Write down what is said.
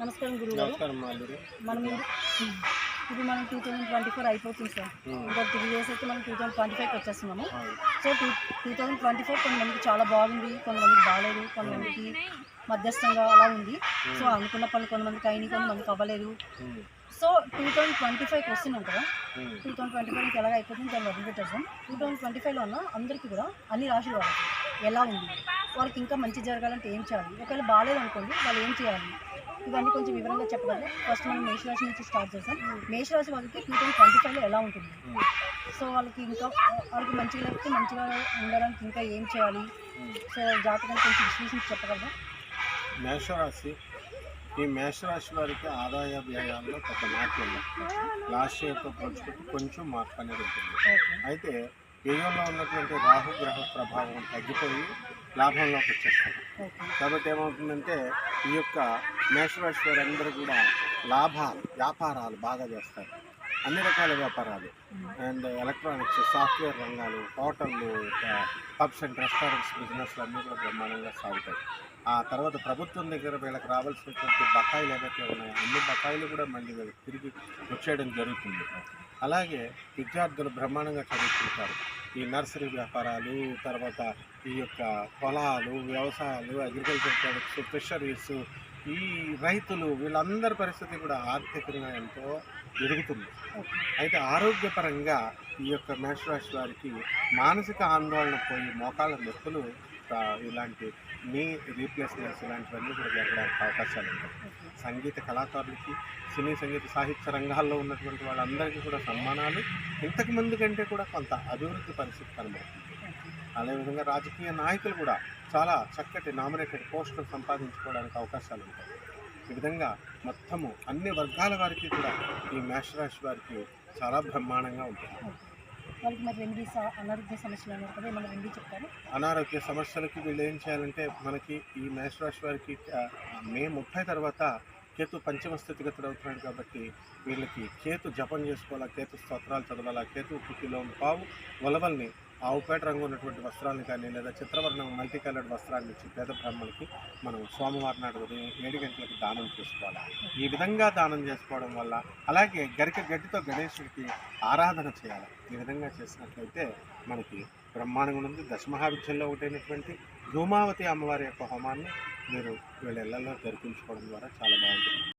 నమస్కారం గురువు గారు. మనం ఇది- ఇది మనం టూ థౌజండ్ ట్వంటీ ఫోర్ అయిపోతుంది సార్. ఇంకో త్రీ ఇయర్స్ అయితే మనం టూ థౌజండ్ ట్వంటీ ఫైవ్కి వచ్చేస్తున్నాము. So two two thousand twenty four కొంతమందికి చాలా బాగుంది కొంతమందికి బాగాలేదు కొంతమందికి మధ్యస్థంగా అలా ఉంది. సో అనుకున్న పనులు కొంతమందికి అయినాయి కొంతమందికి అవ్వలేదు. సో టూ థౌజండ్ ట్వంటీ ఫైవ్కి వస్తున్నాం కదా. టూ థౌజండ్ ట్వంటీ ఫైవ్ ఎలాగ అయిపోతుంది దాన్ని వదిలిపెట్టేద్దాం టూ థౌజండ్ ట్వంటీ ఫైవ్లో ఉన్న అందరికీ కూడా అన్ని రాశుల వాళ్ళకి ఎలా ఉంది? వాళ్ళకి ఇంకా మంచి జరగాలంటే ఏం చేయాలి? ఒకవేళ బాగాలేదు అనుకోండి వాళ్ళు ఏం చేయాలి? ఇవన్నీ కొంచెం వివరంగా చెప్పగలరు? ఫస్ట్ మనం మేషరాశి నుంచి స్టార్ట్ చేద్దాం. మేషరాశి వాళ్ళకి టూ థౌజండ్ ట్వంటీ ఫైవ్లో ఎలా ఉంటుంది? సో వాళ్ళకి ఇంకా వాళ్ళకి మంచిగా లేకపోతే మంచిగా ఉండడానికి ఇంకా ఏం చేయాలి? సో జాతకం కొంచెం విశ్లేషించి చెప్పగలరా? మేషరాశి ఈ మేషరాశి వారికి ఆదాయ వ్యయాల్లో పెద్ద మార్పు ఉంది. లాస్ట్ ఇయర్తో పోల్చుకుంటే కొంచెం మార్పు అనేది ఉంటుంది. అయితే వ్యయంలో ఉన్నటువంటి రాహు గ్రహ ప్రభావం తగ్గిపోయి లాభంలోకి వచ్చేస్తారు కాబట్టి ఏమవుతుందంటే ఈ యొక్క మేషరాశి వారందరూ కూడా లాభాలు వ్యాపారాలు బాగా చేస్తారు. అన్ని రకాల వ్యాపారాలు. అండ్ ఎలక్ట్రానిక్స్ సాఫ్ట్వేర్ రంగాలు హోటళ్ళు పబ్స్ అండ్ రెస్టారెంట్స్ బిజినెస్లు అన్నీ కూడా బ్రహ్మాండంగా సాగుతాయి. ఆ తర్వాత ప్రభుత్వం దగ్గర వీళ్ళకి రావాల్సినటువంటి బకాయిలు ఏవైతే ఉన్నాయో అన్ని బకాయిలు కూడా మళ్ళీ వీళ్ళకి తిరిగి వచ్చేయడం జరుగుతుంది. అలాగే విద్యార్థులు బ్రహ్మాండంగా చదువుకుంటారు. ఈ నర్సరీ వ్యాపారాలు తర్వాత ఈ యొక్క పొలాలు వ్యవసాయాలు అగ్రికల్చర్ ప్రొడక్ట్స్ ఫిషరీస్ ఈ రైతులు వీళ్ళందరి పరిస్థితి కూడా ఆర్థికంగా ఎంతో ఎదుగుతుంది. అయితే ఆరోగ్యపరంగా ఈ యొక్క మేషరాశి వారికి మానసిక ఆందోళన పోయి మోకాళ్ళ నొప్పులు ఇలాంటి మీ రీప్లేస్మెంట్స్ ఇలాంటివన్నీ కూడా జరగడానికి అవకాశాలు ఉంటాయి సంగీత కళాకారులకి సినీ సంగీత సాహిత్య రంగాల్లో ఉన్నటువంటి వాళ్ళందరికీ కూడా సన్మానాలు. ఇంతకు ముందు కంటే కూడా కొంత అభివృద్ధి పరిస్థితి కనబడుతుంది. అదేవిధంగా రాజకీయ నాయకులు కూడా చాలా చక్కటి నామినేటెడ్ పోస్టులు సంపాదించుకోవడానికి అవకాశాలు ఉంటాయి. ఈ విధంగా మొత్తము అన్ని వర్గాల వారికి కూడా ఈ మేషరాశి వారికి చాలా బ్రహ్మాండంగా ఉంటుంది. వాళ్ళకి మరి రెమెడీస్ అనారోగ్య సమస్యలు అన్నారు కదా ఏమైనా రెమెడీ చెప్తారు? అనారోగ్య సమస్యలకి వీళ్ళు ఏం చేయాలంటే మనకి ఈ మేషరాశి వారికి మే ముప్పై తర్వాత కేతు పంచమ స్థితిగతుడు అవుతున్నాడు కాబట్టి వీళ్ళకి కేతు జపం చేసుకోవాలా కేతు స్తోత్రాలు చదవాలా కేతు కుక్కిలో పావు ఉలవల్ని ఆవుపేట రంగు ఉన్నటువంటి వస్త్రాలను కానీ లేదా చిత్రవర్ణం మల్టీ కలర్డ్ వస్త్రాన్ని ఇచ్చి పేద బ్రాహ్మణులకి మనం సోమవారం నాడు ఉదయం ఏడు గంటలకు దానం చేసుకోవాలి. ఈ విధంగా దానం చేసుకోవడం వల్ల అలాగే గరిక గడ్డితో గణేశుడికి ఆరాధన చేయాలి. ఈ విధంగా చేసినట్లయితే మనకి బ్రహ్మాండంగా ఉంది దశమహావిద్యంలో ఒకటైనటువంటి ధూమావతి అమ్మవారి యొక్క హోమాన్ని మీరు వీళ్ళ ఇళ్ళలో జరిపించుకోవడం ద్వారా చాలా బాగుంటుంది.